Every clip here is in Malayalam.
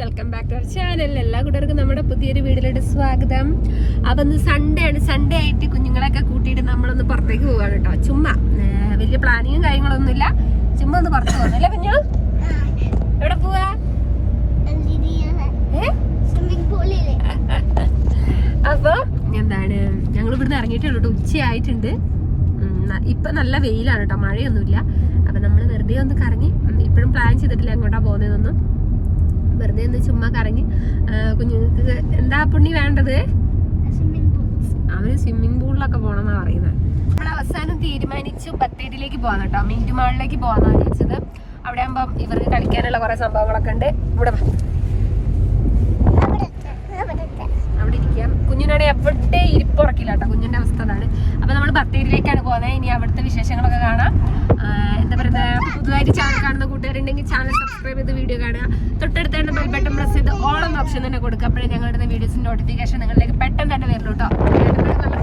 Welcome back to our channel എല്ലാ കൂട്ടർക്കും നമ്മുടെ പുതിയൊരു വീഡിയോയിലോട്ട് സ്വാഗതം. അപ്പൊ ഇന്ന് സൺഡേ ആണ്. സൺഡേ ആയിട്ട് കുഞ്ഞുങ്ങളെയൊക്കെ കൂട്ടിയിട്ട് നമ്മളൊന്ന് പുറത്തേക്ക് പോവാണ് കേട്ടോ. ചുമ്മാ വലിയ പ്ലാനിങ്ങും കാര്യങ്ങളൊന്നും ഇല്ല ചുമ്മാ ഒന്ന് പുറത്ത് അല്ലേ കുഞ്ഞു? എവിടെ പോവാ? ഏ? അപ്പൊ എന്താണ്? ഞങ്ങൾ ഇവിടുന്ന് ഇറങ്ങിയിട്ടേ ഉള്ളൂ. ഉച്ചയായിട്ടുണ്ട് ഇപ്പൊ നല്ല വെയിലാണ് കേട്ടോ. മഴയൊന്നുമില്ല. അപ്പൊ നമ്മൾ വെറുതെ ഒന്ന് കറങ്ങി ഇപ്പോഴും പ്ലാൻ ചെയ്തിട്ടില്ല എങ്ങോട്ടാ പോകുന്നതെന്നൊന്നും വെറുതെ ഒന്ന് ചുമ്മാ കറങ്ങി കുഞ്ഞുങ്ങൾക്ക് എന്താ പുണ്ണി വേണ്ടത്? അവർ സ്വിമ്മിംഗ് പൂളിലൊക്കെ പോണെന്നാ പറയുന്നത് നമ്മൾ അവസാനം തീരുമാനിച്ചു ബത്തേരിയിലേക്ക് പോകാൻ കേട്ടോ മിന്റുമാളിലേക്ക് പോകാന്നാണ് ചോദിച്ചത് വിചാരിച്ചത്. അവിടെ ആകുമ്പം ഇവർക്ക് കളിക്കാനുള്ള കുറെ സംഭവങ്ങളൊക്കെ ഉണ്ട്. ഇവിടെ വാ. അവിടെ ഇരിക്കാം കുഞ്ഞിനാണ് എവിടെ കേട്ടോ കുഞ്ഞിന്റെ അവസ്ഥ അതാണ്. അപ്പൊ നമ്മൾ ബത്തേരിയിലേക്കാണ് പോകുന്നത് ഇനി അവിടുത്തെ വിശേഷങ്ങളൊക്കെ കാണാം. എന്താ പറയുക പുതുതായിട്ട് ചാനൽ കാണുന്ന കൂട്ടുകാരുണ്ടെങ്കിൽ ചാനൽ സബ്സ്ക്രൈബ് ചെയ്ത് വീഡിയോ കാണുക. തൊട്ടടുത്തായിട്ട് ബെൽ ബട്ടൺ പ്രസ് ചെയ്ത് ഓൾ എന്ന ഓപ്ഷൻ തന്നെ കൊടുക്കുക. അപ്പോഴേ ഞങ്ങളുടെ വീഡിയോസ് നോട്ടിഫിക്കേഷൻ നിങ്ങളിലേക്ക് പെട്ടെന്ന് തന്നെ വരുള്ളൂ കേട്ടോ നല്ല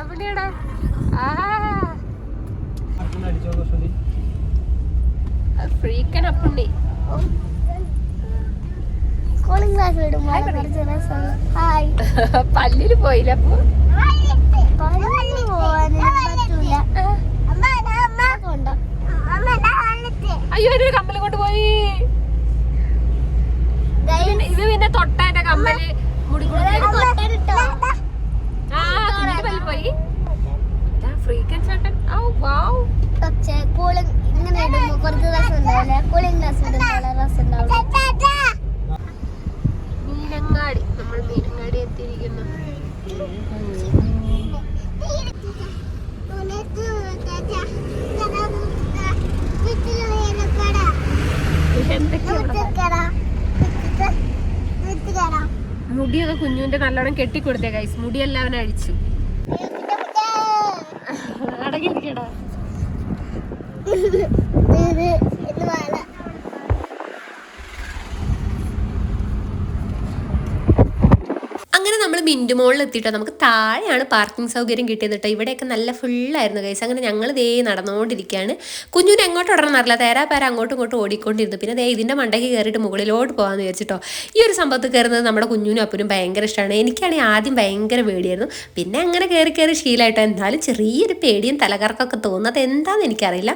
അവിടെയാടാ. ആ. ഫ്രീക്കൻ അപ്പുണ്ണി. കോളിംഗ് ക്ലാസ് വിടുമ്പോൾ രസം ഹായ് പല്ലിൽ പോയില്ല അപ്പൊ? പറ്റൂല. കൊണ്ടോ അയ്യോ ഒരു കമ്മൽ കൊണ്ട് പോയി. ഇത് പിന്നെ- തൊട്ടാന്റെ കമ്മൽ. പോയി. ഫ്രീക്കൻ ചേട്ടൻ ഓ വാവ് പക്ഷേ കൂളിംഗ് ഇങ്ങനെ കുറച്ച് രസം ഉണ്ടാവില്ല കൂളിംഗ് ക്ലാസ് ഉണ്ടാവില്ല രസം ഉണ്ടാവില്ല മീനങ്ങാടി നമ്മൾ മീനങ്ങാടി എത്തിയിരിക്കുന്നു. മുടിയൊക്കെ കുഞ്ഞുവിന്റെ നല്ലോണം കെട്ടിക്കൊടുത്തേ കൈസ് മുടിയെല്ലാം അവൻ അഴിച്ചു. അടങ്ങിയിരിക്കടാ. നമ്മൾ മിന്റ് മോളിൽ എത്തിയിട്ടോ നമുക്ക് താഴെയാണ് പാർക്കിംഗ് സൗകര്യം കിട്ടിയത് കേട്ടോ ഇവിടെയൊക്കെ നല്ല ഫുള്ളായിരുന്നു കൈസ് അങ്ങനെ ഞങ്ങൾ ദേ നടന്നുകൊണ്ടിരിക്കുകയാണ് കുഞ്ഞുവിന് എങ്ങോട്ട് ഓടണം അറിയില്ല. തേരാ പേര അങ്ങോട്ടും ഇങ്ങോട്ടും ഓടിക്കൊണ്ടിരുന്നു. പിന്നെ ദേ ഇതിന്റെ മണ്ടയ്ക്ക് കയറിയിട്ട് മുകളിലോട്ട് പോകാമെന്ന് വിചാരിച്ചിട്ടോ ഈ ഒരു സംഭവത്തിൽ കയറുന്നത് നമ്മുടെ കുഞ്ഞുനും അപ്പനും ഭയങ്കര ഇഷ്ടമാണ് എനിക്കാണെങ്കിൽ ആദ്യം ഭയങ്കര പേടിയായിരുന്നു. പിന്നെ അങ്ങനെ കയറി കയറി ശീലമായിട്ടോ എന്നാലും ചെറിയൊരു പേടിയും തലകറക്കൊക്കെ തോന്നുന്നത് എന്താണെന്ന് എനിക്കറിയില്ല.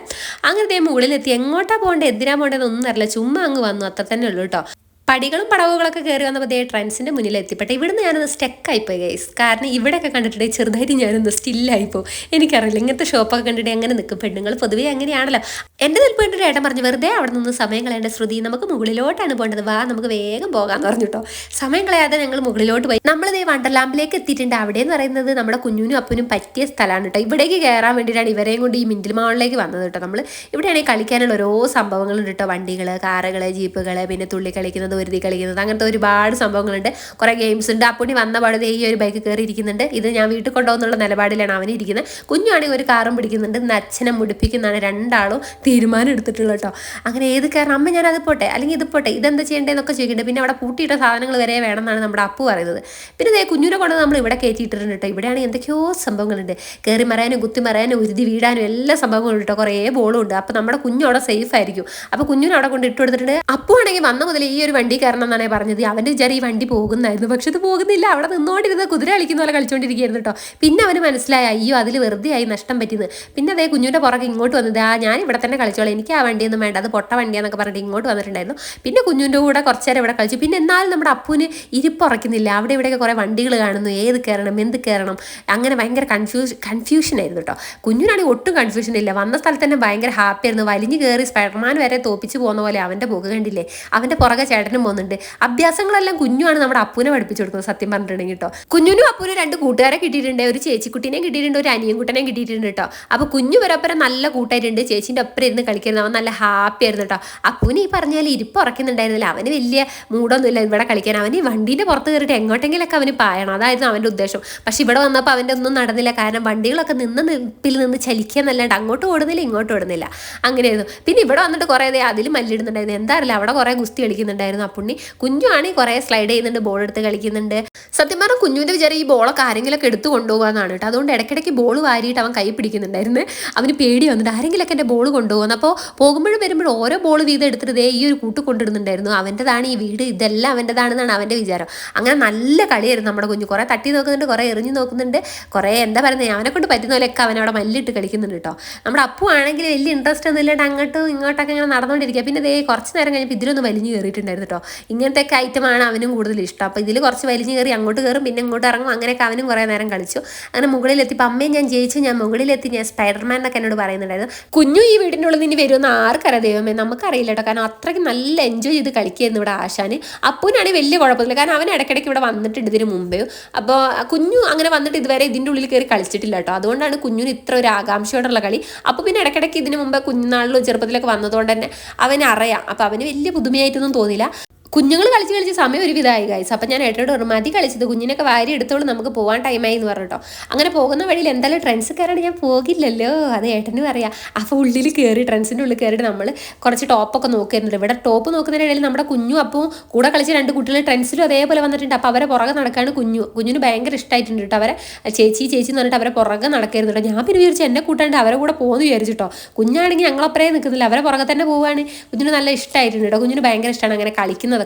അങ്ങനെ ദേ മുകളിലെത്തി. എങ്ങോട്ടാണ് പോകേണ്ടത് എന്തിനാ ഒന്നും അറിയില്ല. ചുമ്മാ അങ്ങ് വന്നു. അത്ര തന്നെ ഉള്ളൂ കേട്ടോ പടികളും പടവുകളൊക്കെ കയറി വന്നപ്പോൾ ദേ ട്രെൻഡ്സിന്റെ മുന്നിൽ എത്തിപ്പെട്ടെ ഇവിടുന്ന് ഞാനൊന്ന് സ്റ്റെക്കായിപ്പോയി ഗൈസ് കാരണം ഇവിടെയൊക്കെ കണ്ടിട്ടുണ്ടെങ്കിൽ ചെറുതായിട്ട് ഞാനൊന്ന് സ്റ്റില്ലായിപ്പോ എനിക്കറിയില്ല ഇങ്ങനത്തെ ഷോപ്പൊക്കെ കണ്ടിട്ട് അങ്ങനെ നിൽക്കും പെണ്ണുങ്ങൾ? പൊതുവേ അങ്ങനെയാണല്ലോ. എന്റെ നിൽപ്പ് കണ്ടിട്ട് ഏട്ടൻ പറഞ്ഞു വെറുതെ അവിടെ നിന്ന് സമയം കളയേണ്ട ശ്രുതി നമുക്ക് മുകളിലോട്ടാണ് പോകേണ്ടത്. വാ നമുക്ക് വേഗം പോകാമെന്ന് പറഞ്ഞിട്ടോ സമയം കളയാതെ ഞങ്ങൾ മുകളിലോട്ട് പോയി. നമ്മൾ ദേ വണ്ടർലാമ്പിലേക്ക് എത്തിയിട്ടുണ്ട്. അവിടെ എന്ന് പറയുന്നത് നമ്മുടെ കുഞ്ഞുനും അപ്പനും പറ്റിയ സ്ഥലമാണ് കേട്ടോ. ഇവിടേക്ക് കയറാൻ വേണ്ടിയിട്ടാണ് ഇവരെയും കൊണ്ട് ഈ മിന്റിൽ മാളിലേക്ക് വന്നത് കേട്ടോ. നമ്മൾ ഇവിടെയാണെങ്കിൽ കളിക്കാനുള്ള ഓരോ സംഭവങ്ങളുണ്ട് കേട്ടോ. വണ്ടികൾ കാറുകൾ ജീപ്പുകൾ പിന്നെ തുള്ളി കളിക്കുന്നത് ഒരുതി കളിക്കുന്നത്. അങ്ങനത്തെ ഒരുപാട് സംഭവങ്ങളുണ്ട്. കുറേ ഗെയിംസ് ഉണ്ട്. അപ്പുണ്ണി വന്ന പാടത് ഈ ഒരു ബൈക്ക് കയറി ഇരിക്കുന്നുണ്ട്. ഇത് ഞാൻ വീട്ടിൽ കൊണ്ടുപോകുന്നുള്ള നിലപാടിലാണ് അവൻ ഇരിക്കുന്നത്. കുഞ്ഞാണെങ്കിൽ ഒരു കാറും പിടിക്കുന്നുണ്ട്. അച്ഛനെ മുടിപ്പിക്കുന്നതാണ് രണ്ടാളും തീരുമാനം എടുത്തിട്ടുള്ളത് കേട്ടോ. അങ്ങനെ ഏത് കാരണം? അമ്മ ഞാൻ അത് പോട്ടെ. അല്ലെങ്കിൽ ഇത് പോട്ടെ. ഇതെന്താ ചെയ്യേണ്ടതെന്നൊക്കെ ചോദിക്കുന്നുണ്ട്. പിന്നെ അവിടെ പൂട്ടിയിട്ട സാധനങ്ങൾ വരെ വേണമെന്നാണ് നമ്മുടെ അപ്പു പറയുന്നത്. പിന്നെ ദേ കുഞ്ഞിനെ കൊണ്ട് നമ്മൾ ഇവിടെ കയറ്റിയിട്ടുണ്ട് കേട്ടോ. ഇവിടെയാണെങ്കിൽ എന്തൊക്കെയോ സംഭവങ്ങളുണ്ട്. കയറി മറാനും കുത്തി മറാനും ഉരുതി വീടാനും എല്ലാ സംഭവങ്ങളും കേട്ടോ. കുറേ ബോളും ഉണ്ട്. അപ്പോൾ നമ്മുടെ കുഞ്ഞു അവിടെ സേഫ് ആയിരിക്കും. അപ്പോൾ കുഞ്ഞിനെ അവിടെ കൊണ്ട് ഇട്ട് കൊടുത്തിട്ടുണ്ട് അപ്പു ആണെങ്കിൽ വന്ന മുതൽ ഈ ഒരു വണ്ടി കയറണം എന്നാണ് പറഞ്ഞത്. അവന്റെ വിചാരം ഈ വണ്ടി പോകുന്നായിരുന്നു. പക്ഷെ ഇത് പോകുന്നില്ല. അവിടെ നിന്നുകൊണ്ടിരുന്ന കുതിര കളിക്കുന്ന പോലെ കളിച്ചുകൊണ്ടിരിക്കുകയായിരുന്നു കേട്ടോ. പിന്നെ അവന് മനസ്സിലായി അയ്യോ അതിൽ വെറുതെ ആയി നഷ്ടം പറ്റിയത്. പിന്നെ അതേ കുഞ്ഞിന്റെ പുറകെ ഇങ്ങോട്ട് വന്നത് ആ ഞാൻ ഇവിടെ തന്നെ കളിച്ചോളാം. എനിക്ക് ആ വണ്ടിയൊന്നും വേണ്ട. അത് പൊട്ട വണ്ടിയാന്നൊക്കെ പറഞ്ഞിട്ട് ഇങ്ങോട്ട് വന്നിട്ടുണ്ടായിരുന്നു. പിന്നെ കുഞ്ഞിന്റെ കൂടെ കുറച്ച് നേരം ഇവിടെ കളിച്ചു. പിന്നെ എന്നാലും നമ്മുടെ അപ്പുവിന് ഇരിപ്പുറയ്ക്കുന്നില്ല അവിടെ ഇവിടെയൊക്കെ കുറേ വണ്ടികൾ കാണുന്നു. ഏത് കയറണം എന്ത് കയറണം? അങ്ങനെ ഭയങ്കര കൺഫ്യൂഷൻ കൺഫ്യൂഷൻ ആയിരുന്നു കേട്ടോ. കുഞ്ഞിനാണെങ്കിൽ ഒട്ടും കൺഫ്യൂഷൻ ഇല്ല. വന്ന സ്ഥലത്ത് തന്നെ ഭയങ്കര ഹാപ്പിയായിരുന്നു വലിഞ്ഞു കയറി സ്പൈഡർമാൻ വരെ തോപ്പിച്ച് പോകുന്ന പോലെ അവന്റെ മുഖം കണ്ടില്ലേ? അവന്റെ പുറകെ ചേട്ടനും പോകുന്നുണ്ട്. അഭ്യാസങ്ങളെല്ലാം കുഞ്ഞുമാണ് നമ്മുടെ അപ്പൂനെ പഠിപ്പിച്ചു കൊടുക്കുന്നത് സത്യം പറഞ്ഞിട്ടുണ്ടെങ്കിൽ കേട്ടോ. കുഞ്ഞിനും അപ്പൂനും രണ്ട് കൂട്ടുകാരെ കിട്ടിയിട്ടുണ്ട്. ഒരു ചേച്ചിക്കുട്ടീനെ കിട്ടിയിട്ടുണ്ട് ഒരു അനിയൻകുട്ടനെ കിട്ടിയിട്ടുണ്ട് കേട്ടോ. അപ്പോൾ കുഞ്ഞു വരപ്പുറം നല്ല കൂട്ടായിട്ടുണ്ട്. ചേച്ചിന്റെ ഒപ്പം ഇരുന്ന് കളിക്കുന്നത് അവൻ നല്ല ഹാപ്പി ആയിരുന്നു കേട്ടോ. അപ്പൂന് ഈ പറഞ്ഞാൽ ഇരിപ്പ് ഉറക്കുന്നുണ്ടായിരുന്നില്ല. അവന് വലിയ മൂടൊന്നുമില്ല ഇവിടെ കളിക്കാൻ. അവന് ഈ വണ്ടീന്റെ പുറത്ത് കയറിയിട്ട് എങ്ങോട്ടെങ്കിലൊക്കെ അവന് പായണം. അതായിരുന്നു അവന്റെ ഉദ്ദേശം. പക്ഷെ ഇവിടെ വന്നപ്പോൾ അവന്റെ ഒന്നും നടന്നില്ല. കാരണം വണ്ടികളൊക്കെ നിന്ന് നിപ്പിൽ നിന്ന് ചലിക്കുക എന്നല്ലാണ്ട് അങ്ങോട്ട് ഓടുന്നില്ല ഇങ്ങോട്ട് ഓടുന്നില്ല. അങ്ങനെയായിരുന്നു. പിന്നെ ഇവിടെ വന്നിട്ട് കുറേ അതിൽ മല്ലിടുന്നുണ്ടായിരുന്നു. എന്താ അറിയില്ല. അവിടെ കുറേ ഗുസ്തി കളിക്കുന്നുണ്ടായിരുന്നു. അപ്പുണ്ണി കുഞ്ഞു ആണെങ്കിൽ കുറേ സ്ലൈഡ് ചെയ്യുന്നുണ്ട് ബോൾ എടുത്ത് കളിക്കുന്നുണ്ട്. സത്യം പറഞ്ഞാൽ കുഞ്ഞുവിന്റെ വിചാരം ഈ ബോളൊക്കെ ആരെങ്കിലുമൊക്കെ എടുത്ത് കൊണ്ടുപോകാന്നാണ് കേട്ടോ. അതുകൊണ്ട് ഇടയ്ക്കിടയ്ക്ക് ബോൾ വാരിയിട്ട് അവൻ കൈ പിടിക്കുന്നുണ്ടായിരുന്നു. അവന് പേടി വന്നിട്ട് ആരെങ്കിലൊക്കെ എന്റെ ബോൾ കൊണ്ടുപോകുന്നു അപ്പോൾ പോകുമ്പോഴും വരുമ്പോഴും ഓരോ ബോൾ വീതം എടുത്തിട്ട് ഈ ഒരു കൂട്ട് കൊണ്ടിടുന്നുണ്ടായിരുന്നു. അവന്റെതാണ് ഈ വീട് ഇതെല്ലാം അവന്റെതാണെന്നാണ് അവന്റെ വിചാരം. അങ്ങനെ നല്ല കളിയായിരുന്നു നമ്മുടെ കുഞ്ഞു. കുറേ തട്ടി നോക്കുന്നുണ്ട് കുറേ എറിഞ്ഞു നോക്കുന്നുണ്ട്. കുറേ എന്താ പറയുന്നത് അവനെ കൊണ്ട് പറ്റുന്ന പോലെയൊക്കെ അവൻ അവിടെ മല്ലിട്ട് കളിക്കുന്നുണ്ട് കേട്ടോ. നമ്മുടെ അപ്പു ആണെങ്കിൽ വലിയ ഇൻട്രസ്റ്റ് ഒന്നും ഇല്ലാണ്ട് അങ്ങോട്ടും ഇങ്ങോട്ടൊക്കെ ഇങ്ങനെ നടന്നുകൊണ്ടിരിക്കുക പിന്നെ ദേ കുറച്ച് നേരം കഴിഞ്ഞപ്പോൾ ഇതിലൊന്ന് വലിഞ്ഞു കയറിയിട്ടുണ്ടായിരുന്നു ഇങ്ങനത്തെ ഒക്കെ ഐറ്റമാണ് അവനും കൂടുതൽ ഇഷ്ടം. അപ്പോൾ ഇതിൽ കുറച്ച് വലിഞ്ഞു കയറി അങ്ങോട്ട് കയറും പിന്നെ ഇങ്ങോട്ട് ഇറങ്ങും. അങ്ങനെയൊക്കെ അവനും കുറേ നേരം കളിച്ചു. അങ്ങനെ മുകളിലെത്തിയപ്പോൾ അമ്മയും ഞാൻ ജയിച്ചു. ഞാൻ മുകളിലെത്തി. ഞാൻ സ്പൈഡർമാൻ എന്നൊക്കെ എന്നോട് പറയുന്നുണ്ടായിരുന്നു. കുഞ്ഞു ഈ വീടിന്റെ ഉള്ളിൽ നിന്ന് വരുമെന്ന് ആർക്കറിയാം ദൈവമേ? നമുക്കറിയില്ല കേട്ടോ. കാരണം അത്രയ്ക്ക് നല്ല എൻജോയ് ചെയ്ത് കളിക്കുകയായിരുന്നു ഇവിടെ ആശാന്. അപ്പൂനാണ് വലിയ കുഴപ്പമില്ല കാരണം അവൻ ഇടയ്ക്കിടയ്ക്ക് ഇവിടെ വന്നിട്ടുണ്ട് ഇതിന് മുമ്പേ. അപ്പോൾ കുഞ്ഞു അങ്ങനെ വന്നിട്ട് ഇതുവരെ ഇതിന്റെ ഉള്ളിൽ കയറി കളിച്ചിട്ടില്ല കേട്ടോ. അതുകൊണ്ടാണ് കുഞ്ഞിന് ഇത്ര ഒരു ആകാംക്ഷയോടുള്ള കളി. അപ്പോൾ പിന്നെ ഇടയ്ക്കിടയ്ക്ക് ഇതിന് മുമ്പ് കുഞ്ഞുനാളിലും ചെറുപ്പത്തിലൊക്കെ വന്നതുകൊണ്ട് തന്നെ അവന് അറിയാം അപ്പോൾ അവന് വലിയ പുതുമയായിട്ടൊന്നും തോന്നില്ല കുഞ്ഞുങ്ങൾ കളിച്ച് കളിച്ച് സമയം ഒരു വിധമായി ഗൈസ് അപ്പം ഞാൻ ഏട്ടനോട് പറഞ്ഞു മതി കളിച്ചത് കുഞ്ഞിനൊക്കെ വാരി എടുത്തോളൂ നമുക്ക് പോകാൻ ടൈമായി എന്ന് പറഞ്ഞിട്ടോ. അങ്ങനെ പോകുന്ന വഴിയിൽ എന്തായാലും ട്രെൻസ് കയറാണ്ട് ഞാൻ പോകില്ലല്ലോ. അത് ഏട്ടന് പറയാം അപ്പോൾ ഉള്ളിൽ കയറി ട്രെൻഡ്സിന്റെ ഉള്ളിൽ കയറിയിട്ട് നമ്മൾ കുറച്ച് ടോപ്പൊക്കെ നോക്കിയിരുന്നുണ്ട്. ഇവിടെ ടോപ്പ് നോക്കുന്നതിനിടയിൽ നമ്മുടെ കുഞ്ഞു അപ്പോൾ കൂടെ കളിച്ച രണ്ട് കുട്ടികൾ ട്രെൻഡ്സിലും അതേപോലെ വന്നിട്ടുണ്ട്. അപ്പോൾ അവരെ പുറകെ നടക്കാണ് കുഞ്ഞു. കുഞ്ഞിന് ഭയങ്കര ഇഷ്ടമായിട്ടുണ്ട് കേട്ടോ അവരെ. ചേച്ചി ചേച്ചി എന്ന് പറഞ്ഞിട്ട് അവരെ പുറകെ നടക്കായിരുന്നു കേട്ടോ ഞാൻ പിന്നെ വിചാരിച്ചു എന്നെ കൂട്ടാണ്ട് അവരെ കൂടെ പോകുന്നു വിചാരിച്ചിട്ടോ കുഞ്ഞാണെങ്കിൽ ഞങ്ങളപ്പുറേ നിൽക്കുന്നില്ല അവരെ പുറകെ തന്നെ പോവുകയാണ് കുഞ്ഞിന് നല്ല ഇഷ്ടമായിട്ടുണ്ട് കേട്ടോ കുഞ്ഞിന് ഭയങ്കര ഇഷ്ടമാണ് അങ്ങനെ കളിക്കുന്നതൊക്കെ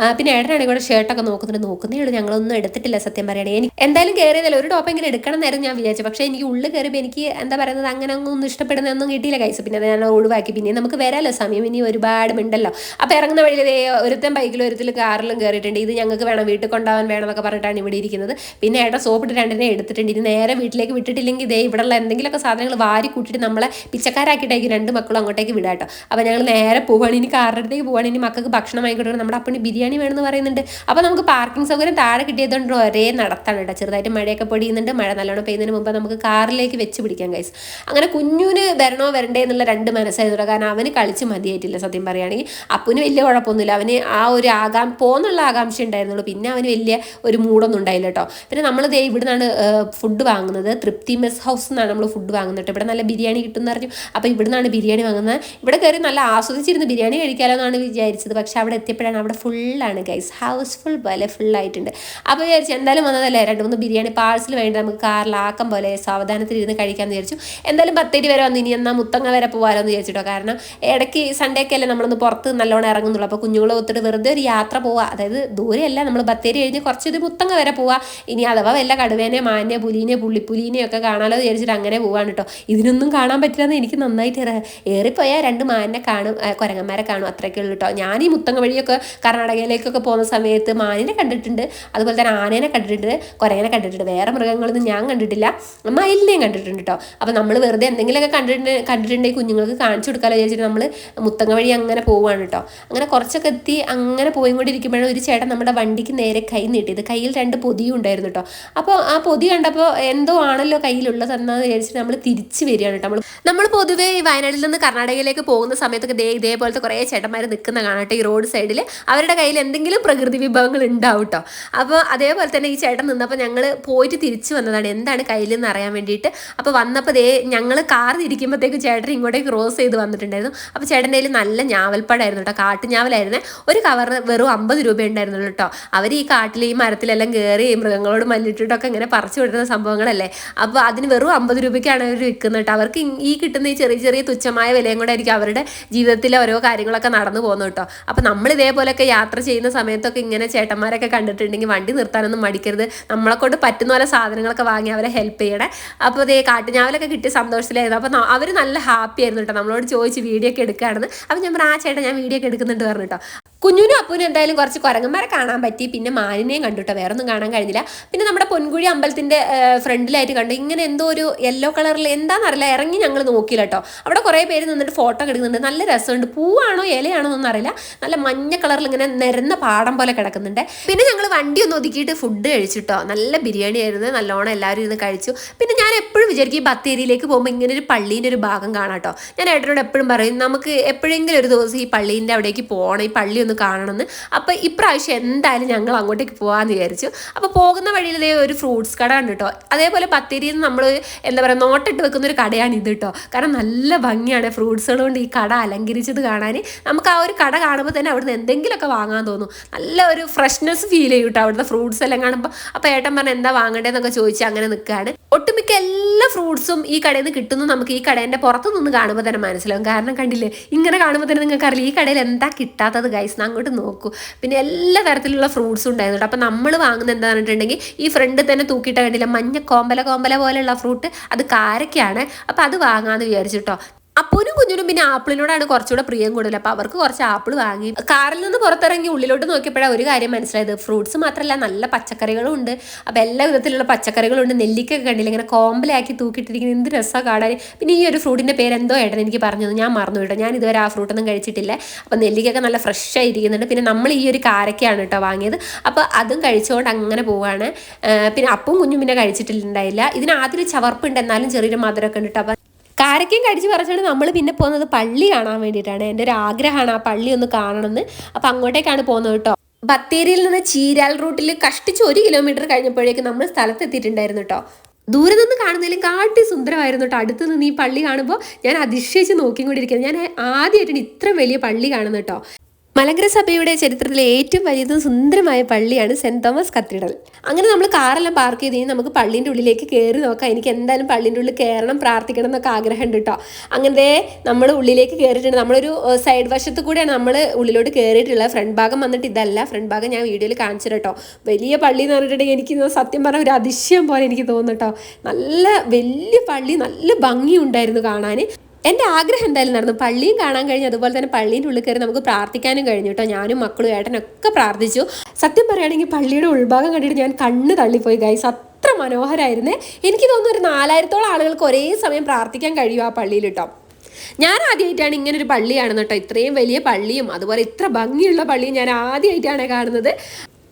ആ, പിന്നെ ഏട്ടനാണെങ്കിൽ ഇവിടെ ഷർട്ടൊക്കെ നോക്കുന്നുണ്ട് നോക്കുന്നേ ഉള്ളൂ. ഞങ്ങളൊന്നും എടുത്തിട്ടില്ല സത്യം പറയണേ. എനിക്ക് എന്തായാലും കയറിയതല്ല ഒരു ടോപ്പ് ടോപ്പെങ്കിലും എടുക്കണം എന്നായിരുന്നു ഞാൻ വിചാരിച്ചു. പക്ഷേ എനിക്ക് ഉള്ളിൽ കയറിയപ്പോൾ എനിക്ക് എന്താ പറയുന്നത് അങ്ങനെ ഒന്നും ഇഷ്ടപ്പെടുന്നതൊന്നും കിട്ടിയില്ല കൈസ് പിന്നെ ഞാൻ ഒഴിവാക്കി. പിന്നെ നമുക്ക് വരാമല്ലോ സമയം. ഇനി ഒരുപാട് ഉണ്ടല്ലോ അപ്പോൾ ഇറങ്ങുന്ന വഴിയിൽ ഒരുത്തൻ ബൈക്കിലും ഒരുത്തിൽ കാറിലും കയറിയിട്ടുണ്ട് ഇത് ഞങ്ങൾക്ക് വേണം. വീട്ടിൽ കൊണ്ടുപോകാൻ വേണം എന്നൊക്കെ പറഞ്ഞിട്ടാണ് ഇവിടെ ഇരിക്കുന്നത്. പിന്നെ ഏട്ടൻ സോപ്പിട്ട് രണ്ടിനെ എടുത്തിട്ടുണ്ട്. ഇത് നേരെ വീട്ടിലേക്ക് വിട്ടിട്ടില്ലെങ്കിൽ ഇതേ ഇവിടെയുള്ള എന്തെങ്കിലുമൊക്കെ സാധനങ്ങൾ വാരി കൂട്ടിയിട്ട് നമ്മളെ പിച്ചക്കാരാക്കിയിട്ടായിരിക്കും രണ്ട് മക്കളും അങ്ങോട്ടേക്ക് വിടാട്ടോ. അപ്പോൾ ഞങ്ങൾ നേരെ പോവുകയാണ് ഇനി കാറിന്റെ അടുത്തേക്ക് പോവുകയാണ് ഇനി മക്കൾക്ക് ഭക്ഷണം വാങ്ങിക്കൊടുക്കണം നമ്മുടെ അപ്പണി ബിരിയാണി വേണമെന്ന് പറയുന്നുണ്ട്. അപ്പോൾ നമുക്ക് പാർക്കിംഗ് സൗകര്യം താഴെ കിട്ടിയതുകൊണ്ട് ഒരേ നടത്താണ് കേട്ടോ ചെറുതായിട്ട് മഴയൊക്കെ പൊടിയുന്നുണ്ട്. മഴ നല്ലോണം പെയ്യുന്നതിന് മുമ്പ് നമുക്ക് കാറിലേക്ക് വെച്ച് പിടിക്കാം ഗൈസ് അങ്ങനെ കുഞ്ഞുന് വരണോ വരണ്ടേ എന്നുള്ള രണ്ട് മനസ്സായിരുന്നു കേട്ടോ. കാരണം അവന് കളിച്ച് മതിയായിട്ടില്ല സത്യം പറയുകയാണെങ്കിൽ. അപ്പുവിന് വലിയ കുഴപ്പമൊന്നുമില്ല. അവന് ആ ഒരു ആകാം പോന്നുള്ള ആകാംക്ഷ ഉണ്ടായിരുന്നുള്ളൂ. പിന്നെ അവന് വലിയ ഒരു മൂടൊന്നും ഉണ്ടായില്ല കേട്ടോ പിന്നെ നമ്മൾ ദേ ഇവിടുന്നാണ് ഫുഡ് വാങ്ങുന്നത്. തൃപ്തി മെസ് ഹൗസ് എന്നാണ് നമ്മൾ ഫുഡ് വാങ്ങുന്നത് ഇവിടെ നല്ല ബിരിയാണി കിട്ടും എന്ന് പറഞ്ഞു അപ്പോൾ ഇവിടുന്നാണ് ബിരിയാണി വാങ്ങുന്നത്. ഇവിടെ കയറി നല്ല ആസ്വദിച്ചിരുന്ന് ബിരിയാണി കഴിക്കാമല്ലോ എന്നാണ് വിചാരിച്ചത്. പക്ഷേ അവിടെ എത്തിയപ്പോഴാണ് അവിടെ ഫുള്ളാണ് ഗൈസ് ഹൗസ് ഫുൾ പോലെ ഫുള്ളായിട്ടുണ്ട്. അപ്പോൾ വിചാരിച്ചു എന്തായാലും വന്നതല്ലേ? രണ്ട് മൂന്ന് ബിരിയാണി പാഴ്സൽ വേണ്ടി നമുക്ക് കാറിലാക്കം പോലെ സാവധാനത്തിൽ ഇരുന്ന് കഴിക്കാമെന്ന് വിചാരിച്ചു. എന്തായാലും പത്തേരി വരെ വന്ന് ഇനി എന്നാൽ മുത്തങ്ങ വരെ പോകാമല്ലോ എന്ന് വിചാരിച്ചിട്ടോ. കാരണം ഇടയ്ക്ക് സൺഡേ ഒക്കെ അല്ലേ നമ്മളൊന്ന് പുറത്ത് നല്ലോണം ഇറങ്ങുന്നുള്ളൂ. അപ്പോൾ കുഞ്ഞുങ്ങളെ ഒത്തിട്ട് വെറുതെ ഒരു യാത്ര പോവുക അതായത് ദൂരെയല്ല നമ്മൾ ബത്തേരി കഴിഞ്ഞ് കുറച്ച് ഇത് മുത്തങ്ങ വരെ പോവുക ഇനി അഥവാ വല്ല കടുവേനെ മാനെ പുലീനെ പുള്ളിപ്പുലീനെ ഒക്കെ കാണാമല്ലോ വിചാരിച്ചിട്ട് അങ്ങനെ പോവാണ് കേട്ടോ ഇതിനൊന്നും കാണാൻ പറ്റില്ലെന്ന് എനിക്ക് നന്നായിട്ട് ഏറെ ഏറിപ്പോയാൽ രണ്ട് മാനിനെ കാണും കുരങ്ങന്മാരെ കാണും. അത്രയൊക്കെ ഉള്ളൂ കേട്ടോ ഞാൻ ഈ മുത്തങ്ങ വഴിയൊക്കെ കർണാടകയിലേക്കൊക്കെ പോകുന്ന സമയത്ത് മാനിനെ കണ്ടിട്ടുണ്ട് അതുപോലെ തന്നെ ആനേനെ കണ്ടിട്ടുണ്ട് കുരങ്ങനെ കണ്ടിട്ടുണ്ട്. വേറെ മൃഗങ്ങളൊന്നും ഞാൻ കണ്ടിട്ടില്ല. മയിലിനെയും കണ്ടിട്ടുണ്ട് കേട്ടോ അപ്പോൾ നമ്മൾ വെറുതെ എന്തെങ്കിലുമൊക്കെ കണ്ടിട്ടുണ്ട് കണ്ടിട്ടുണ്ടെങ്കിൽ കുഞ്ഞുങ്ങൾക്ക് കാണിച്ചു കൊടുക്കാമല്ലോ വിചാരിച്ചിട്ട് നമ്മൾ മുത്തങ്ങ വഴി അങ്ങനെ പോവുകയാണ് കേട്ടോ അങ്ങനെ കുറച്ചൊക്കെ എത്തി അങ്ങനെ പോയി കൊണ്ടിരിക്കുമ്പോഴാണ് ഒരു ചേട്ടൻ നമ്മുടെ വണ്ടിക്ക് നേരെ കൈ നീട്ടിയത്. കയ്യിൽ രണ്ട് പൊതിയും ഉണ്ടായിരുന്നു കേട്ടോ അപ്പോൾ ആ പൊതി കണ്ടപ്പോൾ എന്തോ ആണല്ലോ കയ്യിലുള്ളതെന്ന് വിചാരിച്ചിട്ട് നമ്മൾ തിരിച്ചു വരികയാണ് കേട്ടോ നമ്മൾ നമ്മൾ പൊതുവേ ഈ വയനാട്ടിൽ നിന്ന് കർണാടകയിലേക്ക് പോകുന്ന സമയത്തൊക്കെ ദേ ഇതേപോലത്തെ കുറേ ചേട്ടന്മാർ നിൽക്കുന്ന കാണട്ടെ ഈ റോഡ് സൈഡിൽ അവരുടെ കയ്യിൽ എന്തെങ്കിലും പ്രകൃതി വിഭവങ്ങൾ ഉണ്ടാവും കേട്ടോ അപ്പോൾ അതേപോലെ തന്നെ ഈ ചേട്ടൻ നിന്നപ്പോൾ ഞങ്ങൾ പോയിട്ട് തിരിച്ചു വന്നതാണ്. എന്താണ് കയ്യിൽ നിന്ന് അറിയാൻ വേണ്ടിയിട്ട്. അപ്പോൾ വന്നപ്പോൾ ദേ ഞങ്ങൾ കാർ ഇരിക്കുമ്പോഴത്തേക്ക് ചേട്ടൻ ഇങ്ങോട്ടേക്ക് ക്രോസ് ചെയ്ത് വന്നിട്ടുണ്ടായിരുന്നു. അപ്പോൾ ചേട്ടന്റെ കയ്യിൽ നല്ല ഞാവൽപ്പടായിരുന്നു കേട്ടോ കാട്ടുഞാവലായിരുന്നു. ഒരു കവർ വെറും അമ്പത് രൂപ ഉണ്ടായിരുന്നുള്ളൂ കേട്ടോ അവർ ഈ കാട്ടിൽ ഈ മരത്തിലെല്ലാം കയറി മൃഗങ്ങളോട് മല്ലിട്ടിട്ടൊക്കെ ഇങ്ങനെ പറിച്ചു വിടുന്ന സംഭവങ്ങളല്ലേ? അപ്പോൾ അതിന് വെറും അമ്പത് രൂപയ്ക്കാണ് അവർ വിൽക്കുന്നത് കേട്ടോ അവർക്ക് ഈ- കിട്ടുന്ന ഈ ചെറിയ ചെറിയ തുച്ഛമായ വിലയും കൂടെ ആയിരിക്കും അവരുടെ ജീവിതത്തിലെ ഓരോ കാര്യങ്ങളൊക്കെ നടന്നു പോകുന്നു കേട്ടോ അപ്പോൾ നമ്മൾ ഇതേപോലെയൊക്കെ യാത്ര ചെയ്യുന്ന സമയത്തൊക്കെ ഇങ്ങനെ ചേട്ടന്മാരൊക്കെ കണ്ടിട്ടുണ്ടെങ്കിൽ വണ്ടി നിർത്താനൊന്നും മടിക്കരുത്. നമ്മളെ കൊണ്ട് പറ്റുന്ന പോലെ സാധനങ്ങളൊക്കെ വാങ്ങി അവരെ ഹെൽപ്പ് ചെയ്യണേ. അപ്പോൾ അതേ കാട്ടുഞാവലൊക്കെ കിട്ടിയ സന്തോഷത്തിലായിരുന്നു. അപ്പോൾ അവർ നല്ല ഹാപ്പി ആയിരുന്നു കേട്ടോ. നമ്മളോട് ചോദിച്ച് വീഡിയോ ഒക്കെ എടുക്കുകയാണെന്ന്. അപ്പോൾ ഞാൻ പറഞ്ഞു ആ ചേട്ടാ ഞാൻ വീഡിയോ ഒക്കെ എടുക്കുന്നുണ്ട് പറഞ്ഞു കേട്ടോ. കുഞ്ഞുനും അപ്പൂനും എന്തായാലും കുറച്ച് കുരങ്ങന്മാരെ കാണാൻ പറ്റി. പിന്നെ മാനിനെയും കണ്ടുട്ടോ വേറെ ഒന്നും കാണാൻ കഴിഞ്ഞില്ല. പിന്നെ നമ്മുടെ പൊൻകുഴി അമ്പലത്തിന്റെ ഫ്രണ്ടിലായിട്ട് കണ്ടു. ഇങ്ങനെ എന്തോ ഒരു യെല്ലോ കളറിൽ എന്താണെന്നറിയില്ല ഇറങ്ങി ഞങ്ങൾ നോക്കിയില്ല കേട്ടോ അവിടെ കുറേ പേര് നിന്നിട്ട് ഫോട്ടോ എടുക്കുന്നുണ്ട്. നല്ല രസമുണ്ട്. പൂവാണോ ഇലയാണോ എന്നൊന്നും അറിയില്ല. നല്ല മഞ്ഞ കളറിൽ ഇങ്ങനെ നിരന്ന പാടം പോലെ കിടക്കുന്നുണ്ട്. പിന്നെ ഞങ്ങൾ വണ്ടി ഒന്ന് ഒതുക്കിയിട്ട് ഫുഡ് കഴിച്ചിട്ടോ നല്ല ബിരിയാണി ആയിരുന്നു. നല്ലോണം എല്ലാവരും ഇരുന്ന് കഴിച്ചു. പിന്നെ ഞാൻ എപ്പോഴും വിചാരിക്കും ഈ ബത്തേരിയിലേക്ക് പോകുമ്പോൾ ഇങ്ങനെ ഒരു പള്ളീന്റെ ഒരു ഭാഗം കാണാം കേട്ടോ ഞാൻ ഏട്ടനോട് എപ്പോഴും പറയും നമുക്ക് എപ്പോഴെങ്കിലും ഒരു ദിവസം ഈ പള്ളീന്റെ അവിടേക്ക് പോകണം ഈ പള്ളി ഒന്ന് കാണണമെന്ന്. അപ്പോൾ ഇപ്രാവശ്യം എന്തായാലും ഞങ്ങൾ അങ്ങോട്ടേക്ക് പോകാമെന്ന് വിചാരിച്ചു. അപ്പോൾ പോകുന്ന വഴിയിൽ ഒരു ഫ്രൂട്ട്സ് കട ഉണ്ട് കേട്ടോ അതേപോലെ ബത്തേരിയിൽ നിന്ന് നമ്മൾ എന്താ പറയുക നോട്ടിട്ട് വെക്കുന്ന ഒരു കടയാണ് ഇത് കേട്ടോ കാരണം നല്ല ഭംഗിയാണ് ഫ്രൂട്ട്സുകൾ കൊണ്ട് ഈ കട അലങ്കരിച്ചത് കാണാൻ നമുക്ക് ആ ഒരു കട കാണുമ്പോൾ തന്നെ അവിടുന്ന് എന്തെങ്കിലുമൊക്കെ വാങ്ങാൻ തോന്നും. നല്ല ഒരു ഫ്രഷ്നെസ് ഫീൽ ചെയ്യും കേട്ടോ അവിടുത്തെ ഫ്രൂട്ട്സ് എല്ലാം കാണുമ്പോൾ അപ്പോൾ ഏട്ടൻ പറഞ്ഞ എന്താ വാങ്ങേണ്ടതെന്നൊക്കെ ചോദിച്ച് അങ്ങനെ നിൽക്കുകയാണ് ഒട്ടുമിക്ക എല്ലാ ഫ്രൂട്ട്സും ഈ കടയിൽ നിന്ന് കിട്ടുന്നു നമുക്ക് ഈ കടേന്റെ പുറത്ത് നിന്ന് കാണുമ്പോൾ തന്നെ മനസ്സിലാവും. കാരണം കണ്ടില്ലേ ഇങ്ങനെ കാണുമ്പോൾ തന്നെ നിങ്ങൾക്ക് അറിയില്ല ഈ കടയിൽ എന്താ കിട്ടാത്തത് ഗൈസ് അങ്ങോട്ട് നോക്കൂ. പിന്നെ എല്ലാ തരത്തിലുള്ള ഫ്രൂട്ട്സും ഉണ്ടായിരുന്നു അപ്പോൾ നമ്മൾ വാങ്ങുന്നത് എന്താണെന്ന് പറഞ്ഞിട്ടുണ്ടെങ്കിൽ ഈ ഫ്രണ്ട് തന്നെ തൂക്കിയിട്ട് കണ്ടില്ല മഞ്ഞ കോമ്പല കോമ്പല പോലെയുള്ള ഫ്രൂട്ട് അത് കാരക്കയാണ്. അപ്പോൾ അത് വാങ്ങാമെന്ന് വിചാരിച്ചു കേട്ടോ. അപ്പൂനും കുഞ്ഞിനും പിന്നെ ആപ്പിളിനോടാണ് കുറച്ചുകൂടെ പ്രിയം കൂടുതൽ. അപ്പോൾ അവർക്ക് കുറച്ച് ആപ്പിൾ വാങ്ങി. കാറിൽ നിന്ന് പുറത്തിറങ്ങി ഉള്ളിലോട്ട് നോക്കിയപ്പോഴാണ് ഒരു കാര്യം മനസ്സിലായത്. ഫ്രൂട്ട്സ് മാത്രമല്ല നല്ല പച്ചക്കറികളും ഉണ്ട്. അപ്പോൾ എല്ലാ വിധത്തിലുള്ള പച്ചക്കറികളും ഉണ്ട്. നെല്ലിക്കൊക്കെ കണ്ടില്ല? ഇങ്ങനെ കോമ്പലാക്കി തൂക്കിയിട്ടിരിക്കുന്ന എന്ത് രസമാണ് കാണാൻ. പിന്നെ ഈ ഒരു ഫ്രൂട്ടിന്റെ പേര് എന്തോ ഏട്ടൻ എനിക്ക് പറഞ്ഞത് ഞാൻ മറന്നു കേട്ടോ. ഞാൻ ഇതുവരെ ആ ഫ്രൂട്ടൊന്നും കഴിച്ചിട്ടില്ല. അപ്പോൾ നെല്ലിക്കൊക്കെ നല്ല ഫ്രഷ് ആയിരിക്കുന്നുണ്ട്. പിന്നെ നമ്മൾ ഈ ഒരു കാരക്കയാണ് കേട്ടോ വാങ്ങിയത്. അപ്പോൾ അതും കഴിച്ചുകൊണ്ട് അങ്ങനെ പോവാണ്. പിന്നെ അപ്പും കുഞ്ഞും പിന്നെ കഴിച്ചിട്ടുണ്ടായില്ല. ഇതിന് ആദ്യം ചവർപ്പുണ്ട്. എന്നാലും ചെറിയൊരു മധുരമൊക്കെ ഉണ്ട് കേട്ടോ. കാരക്കയും കടിച്ച് പറിച്ചുകൊണ്ട് നമ്മൾ പിന്നെ പോകുന്നത് പള്ളി കാണാൻ വേണ്ടിയിട്ടാണ്. എന്റെ ഒരു ആഗ്രഹമാണ് ആ പള്ളി ഒന്ന് കാണണമെന്ന് അപ്പം അങ്ങോട്ടേക്കാണ് പോകുന്നത് കേട്ടോ. ബത്തേരിയിൽ നിന്ന് ചീരാൽ റൂട്ടിൽ കഷ്ടിച്ച് ഒരു കിലോമീറ്റർ കഴിഞ്ഞപ്പോഴേക്കും നമ്മൾ സ്ഥലത്തെത്തിയിട്ടുണ്ടായിരുന്നു കേട്ടോ. ദൂരെ നിന്ന് കാണുന്നതിലും കാട്ടി സുന്ദരമായിരുന്നു കേട്ടോ. അടുത്ത് നിന്ന് ഈ പള്ളി കാണുമ്പോൾ ഞാൻ അതിശയിച്ച് നോക്കിക്കൊണ്ടിരിക്കുന്നത് ഞാൻ ആദ്യമായിട്ടാണ് ഇത്രയും വലിയ പള്ളി കാണുന്നത് കേട്ടോ. മലങ്കര സഭയുടെ ചരിത്രത്തിലെ ഏറ്റവും വലിയതും സുന്ദരമായ പള്ളിയാണ് സെന്റ് തോമസ് കത്തീഡ്രൽ. അങ്ങനെ നമ്മൾ കാറെല്ലാം പാർക്ക് ചെയ്ത് കഴിഞ്ഞാൽ നമുക്ക് പള്ളീന്റെ ഉള്ളിലേക്ക് കയറി നോക്കാം. എനിക്ക് എന്തായാലും പള്ളീന്റെ ഉള്ളിൽ കയറണം പ്രാർത്ഥിക്കണം എന്നൊക്കെ ആഗ്രഹമുണ്ട് കേട്ടോ അങ്ങനെ നമ്മൾ ഉള്ളിലേക്ക് കയറിയിട്ടുണ്ട് നമ്മളൊരു സൈഡ് വശത്ത് കൂടെയാണ് നമ്മൾ ഉള്ളിലോട്ട് കയറിയിട്ടുള്ളത് ഫ്രണ്ട് ഭാഗം വന്നിട്ട് ഇതല്ല. ഫ്രണ്ട് ഭാഗം ഞാൻ വീഡിയോയിൽ കാണിച്ചു കേട്ടോ വലിയ പള്ളി എന്ന് പറഞ്ഞിട്ടുണ്ടെങ്കിൽ എനിക്ക് സത്യം പറഞ്ഞ ഒരു അതിശയം പോലെ എനിക്ക് തോന്നുന്നു കേട്ടോ നല്ല വലിയ പള്ളി നല്ല ഭംഗിയുണ്ടായിരുന്നു കാണാൻ. എന്റെ ആഗ്രഹം എന്തായാലും നടന്നു. പള്ളിയും കാണാൻ കഴിഞ്ഞു. അതുപോലെ തന്നെ പള്ളീന്റെ ഉള്ളിൽ കയറി നമുക്ക് പ്രാർത്ഥിക്കാനും കഴിഞ്ഞു കേട്ടോ. ഞാനും മക്കളും ഏട്ടനൊക്കെ പ്രാർത്ഥിച്ചു. സത്യം പറയുകയാണെങ്കിൽ പള്ളിയുടെ ഉൾഭാഗം കണ്ടിട്ട് ഞാൻ കണ്ണ് തള്ളിപ്പോയി ഗൈസ് അത്ര മനോഹരമായിരുന്നേ എനിക്ക് തോന്നുന്നു ഒരു നാലായിരത്തോളം ആളുകൾക്ക് ഒരേ സമയം പ്രാർത്ഥിക്കാൻ കഴിയും ആ പള്ളിയിൽ കേട്ടോ. ഞാൻ ആദ്യമായിട്ടാണ് ഇങ്ങനെ ഒരു പള്ളി കാണുന്നത് കേട്ടോ. ഇത്രയും വലിയ പള്ളിയും അതുപോലെ ഇത്ര ഭംഗിയുള്ള പള്ളിയും ഞാൻ ആദ്യമായിട്ടാണ് കാണുന്നത്.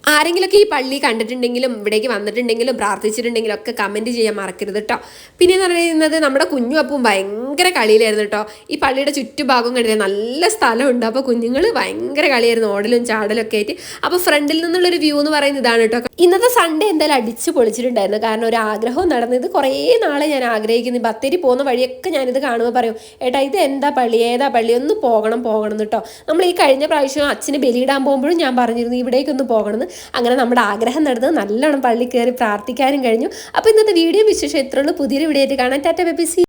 ആരെങ്കിലുമൊക്കെ ഈ പള്ളി കണ്ടിട്ടുണ്ടെങ്കിലും ഇവിടേക്ക് വന്നിട്ടുണ്ടെങ്കിലും പ്രാർത്ഥിച്ചിട്ടുണ്ടെങ്കിലും ഒക്കെ കമന്റ് ചെയ്യാൻ മറക്കരുത് കേട്ടോ. പിന്നെ എന്ന് പറയുന്നത് നമ്മുടെ കുഞ്ഞു അപ്പും ഭയങ്കര കളിയിലായിരുന്നു കേട്ടോ. ഈ പള്ളിയുടെ ചുറ്റുഭാഗം കണ്ടില്ലേ? നല്ല സ്ഥലമുണ്ട്. അപ്പോൾ കുഞ്ഞുങ്ങൾ ഭയങ്കര കളിയായിരുന്നു. ഓടലും ചാടലും ഒക്കെ ആയിട്ട്. അപ്പോൾ ഫ്രണ്ടിൽ നിന്നുള്ളൊരു വ്യൂ എന്ന് പറയുന്നത് ഇതാണ് കേട്ടോ. ഇന്നത്തെ സൺഡേ എന്തായാലും അടിച്ച് പൊളിച്ചിട്ടുണ്ടായിരുന്നു. കാരണം ഒരു ആഗ്രഹവും നടന്നത് കുറേ നാളെ ഞാൻ ആഗ്രഹിക്കുന്നു. ബത്തേരി പോകുന്ന വഴിയൊക്കെ ഞാനിത് കാണുമ്പോൾ പറയും ഏട്ടാ ഇത് എന്താ പള്ളി? ഏതാ പള്ളി? ഒന്ന് പോകണം പോകണം കേട്ടോ നമ്മൾ ഈ കഴിഞ്ഞ പ്രാവശ്യം അച്ഛന് ബലിയിടാൻ പോകുമ്പോഴും ഞാൻ പറഞ്ഞിരുന്നു ഇവിടേക്കൊന്ന് പോകണമെന്ന് അങ്ങനെ നമ്മുടെ ആഗ്രഹം നടന്നത് നല്ലോണം പള്ളി കയറി പ്രാർത്ഥിക്കാനും കഴിഞ്ഞു. അപ്പോൾ ഇന്നത്തെ വീഡിയോ വിശേഷം ഇത്രയുള്ളൂ പുതിയൊരു വീഡിയോ ആയിട്ട് കാണാൻ ടാറ്റ ബെബി